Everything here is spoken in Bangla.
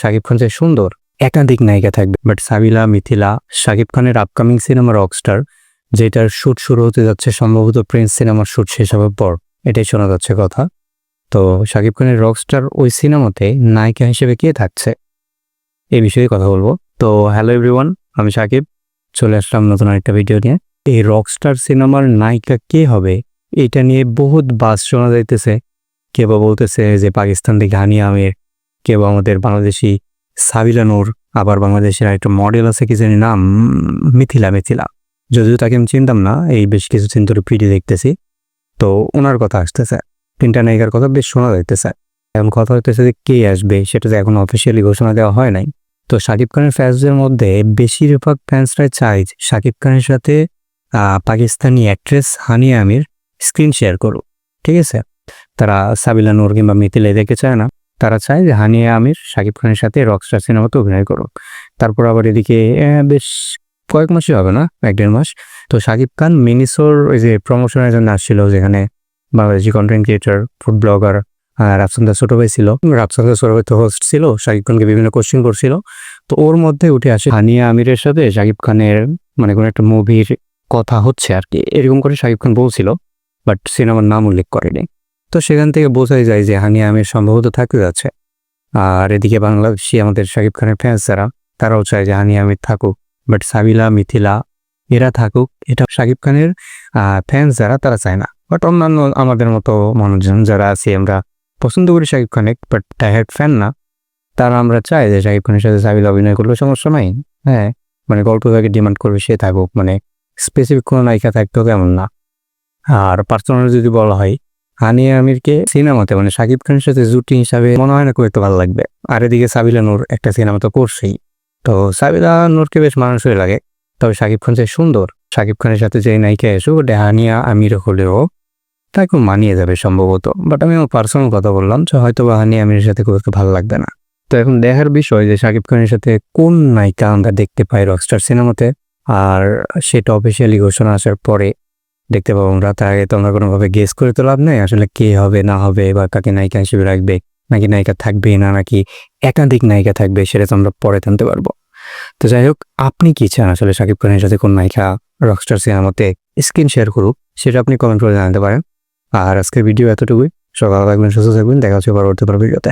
শাকিব খান যে সুন্দর একাধিক নায়িকা থাকবে। বাট সাবিলা, মিথিলা শাকিব খানের আপকামিং সিনেমা রকস্টার যেটার শ্যুট শুরু হতে যাচ্ছে সম্ভবত প্রিন্স সিনেমার শুট শেষ হওয়ার পর, এটাই শোনা যাচ্ছে কথা। তো শাকিব খানের রকস্টার ওই সিনেমাতে নায়িকা হিসেবে কে থাকছে? এই বিষয়ে কথা বলব। তো হ্যালো এভরিওয়ান আমি শাকিব চলে আসলাম নতুন আরেকটা ভিডিও নিয়ে। এই রকস্টার সিনেমার নায়িকা কে হবে, এটা নিয়ে বহুত বাস শোনা যাইতেছে। কেউ বলতেছে যে পাকিস্তান থেকে হানিয়া আমির কেউ আমাদের বাংলাদেশি সাবিলা নূর, আবার বাংলাদেশের একটা মডেল আছে কি জানি নাম? মিথিলা মিথিলা। যদিও তাকে আমি চিনতাম না, এই বেশ কিছুদিন ধরে পিডি দেখতেছি। তো ওনার কথা আসতেছে। তিনটা নায়িকার কথা বেশ শোনা যাইতেছে। এখন কথা হইতেছে যে কে আসবে, সেটা তো এখন অফিসিয়ালি ঘোষণা দেওয়া হয় নাই। তো শাকিব খানের ফ্যান্সদের মধ্যে বেশিরভাগ ফ্যান্সরাই চাই শাকিব খানের সাথে Pakistani actress Hania Amir screen share করুক। ঠিক আছে? তারা সাবিলা নূর কিংবা মিথিলা এদেরকে চায় না। তারা চায় যে, হানিয়া আমির, শাকিব খানের সাথে রকস্টার সিনেমাতে অভিনয় করুক। তারপর আবার এদিকে বেশ কয়েক মাসই হবে না? এক দেড় মাস। তো শাকিব খান মিনিসোর ওই যে প্রমোশনের জন্য আসছিল, যেখানে Bangladeshi content creator food blogger Rafsan the ছোট ভাই ছিল। রাফসান্দা ছোট ভাই তো হোস্ট ছিল, শাকিব খানকে বিভিন্ন কোশ্চেন করছিল। তো ওর মধ্যে উঠে আসে, হানিয়া আমিরের সাথে শাকিব খানের মানে কোনো একটা মুভির কথা হচ্ছে আর কি। এরকম করে শাকিব খান বলছিল বাট সিনেমার নাম উল্লেখ করেনি। তো সেখান থেকে বোঝাই যায় যে হানিয়া আমির সম্ভবত থাকতে যাচ্ছে। আর এদিকে বাংলাদেশি আমাদের শাকিব খানের ফ্যান্স যারা, তারাও চায় যে হানিয়া আমির থাকুক। বাট সাবিলা, মিথিলা, এরা থাকুক, এটা শাকিব খানের ফ্যান্স যারা, তারা চায় না। বাট অন্যান্য আমাদের মতো মানুষজন যারা আছি, আমরা পছন্দ করি শাকিব খানের বাট টাইহার্ড ফ্যান না, তারা আমরা চাই যে শাকিব খানের সাথে সাবিলা অভিনয় করলে সমস্যা নাই। হ্যাঁ মানে গল্প ভাগে ডিমান্ড করবে, সে থাকুক মানে স্পেসিফিক কোনো নায়িকা থাকতে কেমন না। আর পার্সোনাল যদি বলা হয় হানিয়া আমিরকে সিনেমাতে মানে শাকিব খানের সাথে জুটি হিসাবে মনে হয় না খুব একটা ভালো লাগবে। আর এদিকে সাবিলা নূর একটা সিনেমা তো করছেই। তো সাবিলা নূরকে বেশ মানুষই লাগে। তবে শাকিব খান যে সুন্দর শাকিব খানের সাথে যে নায়িকা এসো, ওটা হানিয়া আমির হলেও তা খুব মানিয়ে যাবে সম্ভবত। বাট আমি আমার পার্সোনাল কথা বললাম যে হয়তো বা হানিয়া আমিরের সাথে খুব একটা ভালো লাগবে না। তো এখন দেখার বিষয় যে শাকিব খানের সাথে কোন নায়িকা আমরা দেখতে পাই রকস্টার সিনেমাতে, আর সেটা অফিসিয়ালি ঘোষণা আসার পরে দেখতে পাবো আমরা। তার আগে তো আমরা কোনোভাবে গেস করে তো লাভ নেই। আসলে কে হবে, না হবে, বা কাকে নায়িকা হিসেবে রাখবে, নাকি নায়িকা থাকবে না, নাকি একাধিক নায়িকা থাকবে, সেটা তো আমরা পরে জানতে পারব। তো যাই হোক, আপনি কি চান? আসলে শাকিব খানের সাথে কোন নায়িকা রকস্টার সিনেমাতে স্ক্রিন শেয়ার করুক, সেটা আপনি কমেন্ট করে জানাতে পারেন। আর আজকের ভিডিও এতটুকুই। সকাল থাকবেন, সুস্থ থাকবেন। দেখা হচ্ছে পরবর্তী ভিডিওতে